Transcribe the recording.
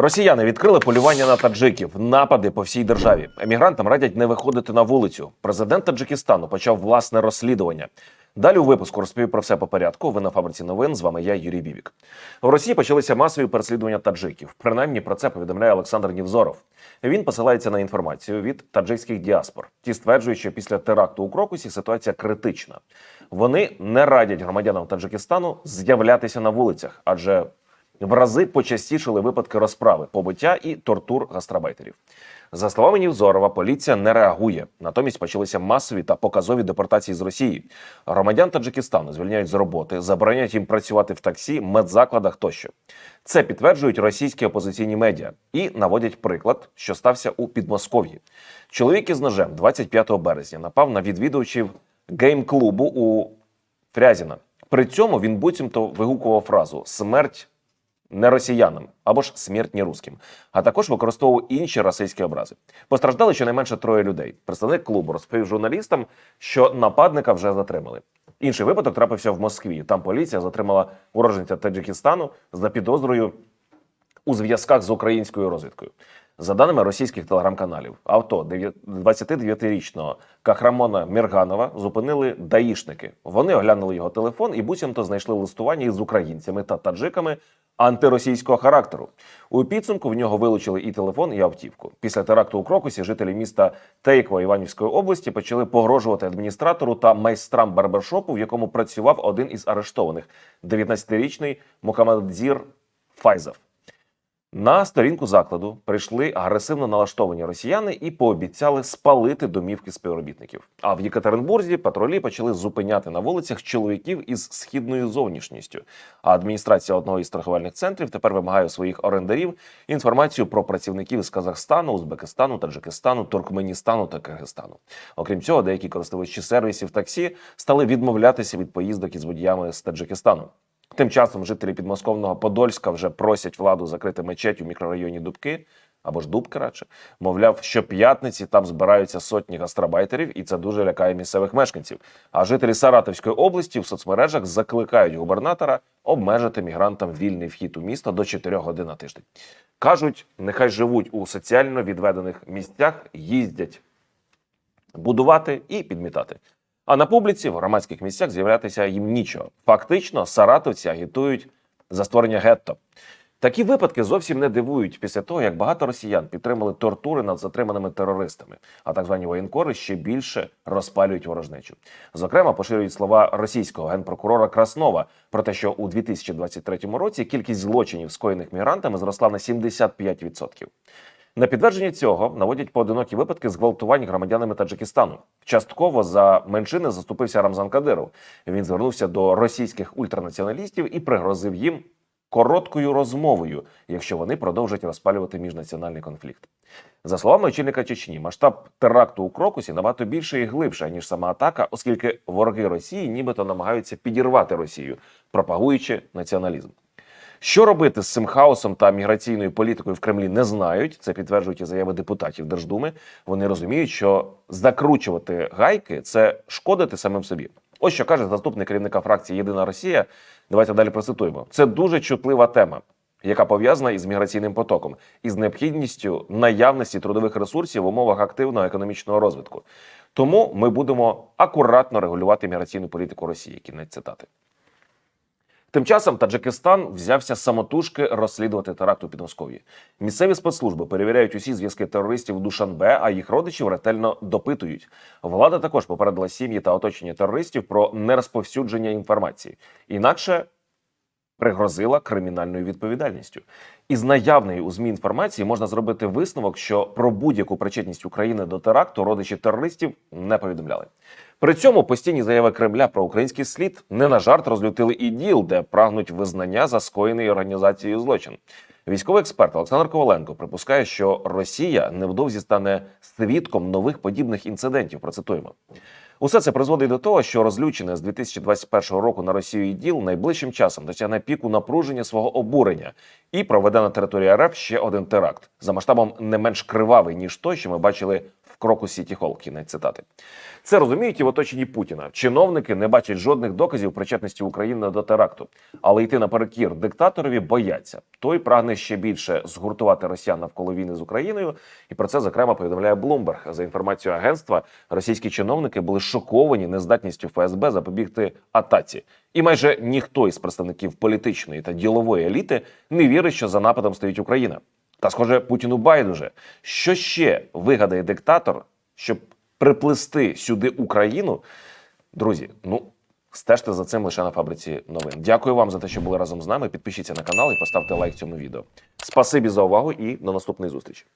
Росіяни відкрили полювання на таджиків, напади по всій державі. Емігрантам радять не виходити на вулицю. Президент Таджикистану почав власне розслідування. Далі у випуску розповів про все по порядку. Ви на фабриці новин. З вами я, Юрій Бібік. В Росії почалися масові переслідування таджиків. Принаймні про це повідомляє Олександр Нівзоров. Він посилається на інформацію від таджикських діаспор. Ті стверджують, що після теракту у Крокусі ситуація критична. Вони не радять громадянам Таджикистану з'являтися на вулицях, адже в рази почастішили випадки розправи, побиття і тортур гастробайтерів. За словами Нівзорова, поліція не реагує. Натомість почалися масові та показові депортації з Росії. Громадян Таджикистану звільняють з роботи, забороняють їм працювати в таксі, медзакладах тощо. Це підтверджують російські опозиційні медіа і наводять приклад, що стався у Підмосков'ї. Чоловік із ножем 25 березня напав на відвідувачів гейм-клубу у Фрязіна. При цьому він буцімто вигукував фразу Смерть не росіянам або ж смерть не русським, а також використовував інші расистські образи. Постраждали щонайменше троє людей. Представник клубу розповів журналістам, що нападника вже затримали. Інший випадок трапився в Москві. Там поліція затримала уроженця Таджикистану за підозрою у зв'язках з українською розвідкою. За даними російських телеграм-каналів, авто 29-річного Кахрамона Мірганова зупинили даїшники. Вони оглянули його телефон і буцімто знайшли листування із українцями та таджиками антиросійського характеру. У підсумку в нього вилучили і телефон, і автівку. Після теракту у Крокусі жителі міста Тейква Іванівської області почали погрожувати адміністратору та майстрам барбершопу, в якому працював один із арештованих 19-річний Мухаммадзір Файзов. На сторінку закладу прийшли агресивно налаштовані росіяни і пообіцяли спалити домівки співробітників. А в Єкатеринбурзі патрулі почали зупиняти на вулицях чоловіків із східною зовнішністю. А адміністрація одного із страхувальних центрів тепер вимагає у своїх орендарів інформацію про працівників з Казахстану, Узбекистану, Таджикистану, Туркменістану та Киргизстану. Окрім цього, деякі користувачі сервісів таксі стали відмовлятися від поїздок із водіями з Таджикистану. Тим часом жителі підмосковного Подольська вже просять владу закрити мечеть у мікрорайоні Дубки або ж Дубки радше. Мовляв, щоп'ятниці там збираються сотні гастробайтерів, і це дуже лякає місцевих мешканців. А жителі Саратовської області в соцмережах закликають губернатора обмежити мігрантам вільний вхід у місто до 4 годин на тиждень. Кажуть, нехай живуть у соціально відведених місцях, їздять будувати і підмітати. А на публіці в громадських місцях з'являтися їм нічого. Фактично, саратовці агітують за створення гетто. Такі випадки зовсім не дивують після того, як багато росіян підтримали тортури над затриманими терористами, а так звані воєнкори ще більше розпалюють ворожнечу. Зокрема, поширюють слова російського генпрокурора Краснова про те, що у 2023 році кількість злочинів, скоєних мігрантами, зросла на 75%. На підтвердження цього наводять поодинокі випадки зґвалтувань громадянами Таджикистану. Частково за меншини заступився Рамзан Кадиров. Він звернувся до російських ультранаціоналістів і пригрозив їм короткою розмовою, якщо вони продовжать розпалювати міжнаціональний конфлікт. За словами очільника Чечні, масштаб теракту у Крокусі набагато більше і глибше ніж сама атака, оскільки вороги Росії нібито намагаються підірвати Росію, пропагуючи націоналізм. Що робити з цим хаосом та міграційною політикою в Кремлі не знають. Це підтверджують і заяви депутатів Держдуми. Вони розуміють, що закручувати гайки це шкодити самим собі. Ось що каже заступник керівника фракції Єдина Росія. Давайте далі процитуємо. Це дуже чутлива тема, яка пов'язана із міграційним потоком і з необхідністю наявності трудових ресурсів в умовах активного економічного розвитку. Тому ми будемо акуратно регулювати міграційну політику Росії. Кінець цитати. Тим часом Таджикистан взявся самотужки розслідувати теракт у Підмосков'ї. Місцеві спецслужби перевіряють усі зв'язки терористів в Душанбе, а їх родичів ретельно допитують. Влада також попередила сім'ї та оточення терористів про нерозповсюдження інформації. Інакше пригрозила кримінальною відповідальністю. Із наявної у змі інформації можна зробити висновок, що про будь-яку причетність України до теракту родичі терористів не повідомляли. При цьому постійні заяви Кремля про український слід не на жарт розлютили і діл, де прагнуть визнання за скоєний організацією злочин. Військовий експерт Олександр Коваленко припускає, що Росія невдовзі стане свідком нових подібних інцидентів. Процитуємо. Усе це призводить до того, що розлючене з 2021 року на Росію і ДІЛ найближчим часом досягне піку напруження свого обурення і проведе на території РФ ще один теракт за масштабом не менш кривавий ніж той, що ми бачили в Крокус Сіті Холл. Кінець цитати. Це розуміють і в оточенні Путіна. Чиновники не бачать жодних доказів причетності України до теракту, але йти наперекір диктаторові бояться. Той прагне ще більше згуртувати росіян навколо війни з Україною. І про це зокрема повідомляє Блумберг. За інформацією агентства, російські чиновники були шоковані нездатністю ФСБ запобігти атаці. І майже ніхто із представників політичної та ділової еліти не вірить, що за нападом стоїть Україна. Та схоже, Путіну байдуже. Що ще вигадає диктатор, щоб приплести сюди Україну? Друзі, ну стежте за цим лише на фабриці новин. Дякую вам за те, що були разом з нами. Підпишіться на канал і поставте лайк цьому відео. Спасибі за увагу і до наступної зустрічі.